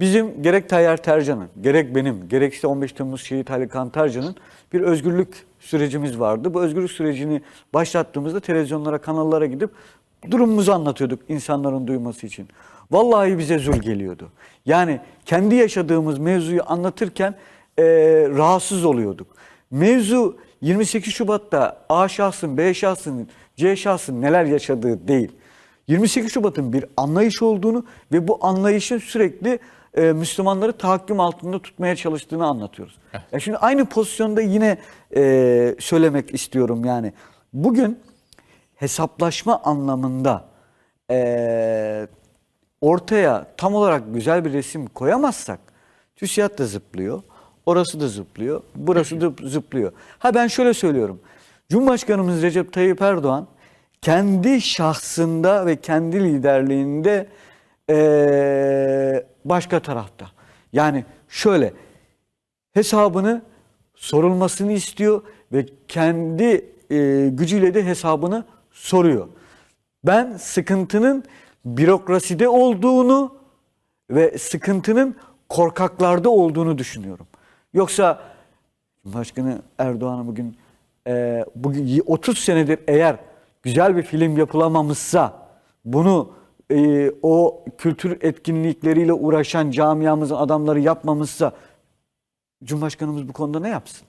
Bizim gerek Tayyar Tercan'ın, gerek benim, gerekse 15 Temmuz Şehit Ali Kantarca'nın bir özgürlük sürecimiz vardı. Bu özgürlük sürecini başlattığımızda televizyonlara, kanallara gidip durumumuzu anlatıyorduk insanların duyması için. Vallahi bize zul geliyordu. Yani kendi yaşadığımız mevzuyu anlatırken eee, rahatsız oluyorduk. Mevzu 28 Şubat'ta A şahsın, B şahsın, C şahsın neler yaşadığı değil. 28 Şubat'ın bir anlayış olduğunu ve bu anlayışın sürekli e, Müslümanları tahakküm altında tutmaya çalıştığını anlatıyoruz. Ya şimdi aynı pozisyonda yine e, söylemek istiyorum yani. Bugün hesaplaşma anlamında e, ortaya tam olarak güzel bir resim koyamazsak TÜSİAD da zıplıyor, orası da zıplıyor, burası da zıplıyor. Ha ben şöyle söylüyorum. Cumhurbaşkanımız Recep Tayyip Erdoğan kendi şahsında ve kendi liderliğinde eee, başka tarafta. Yani şöyle hesabını sorulmasını istiyor ve kendi e, gücüyle de hesabını soruyor. Ben sıkıntının bürokraside olduğunu ve sıkıntının korkaklarda olduğunu düşünüyorum. Yoksa Cumhurbaşkanı Erdoğan'a bugün e, bugün 30 senedir eğer güzel bir film yapılamamışsa bunu e, o kültür etkinlikleriyle uğraşan camiamızın adamları yapmamışsa Cumhurbaşkanımız bu konuda ne yapsın?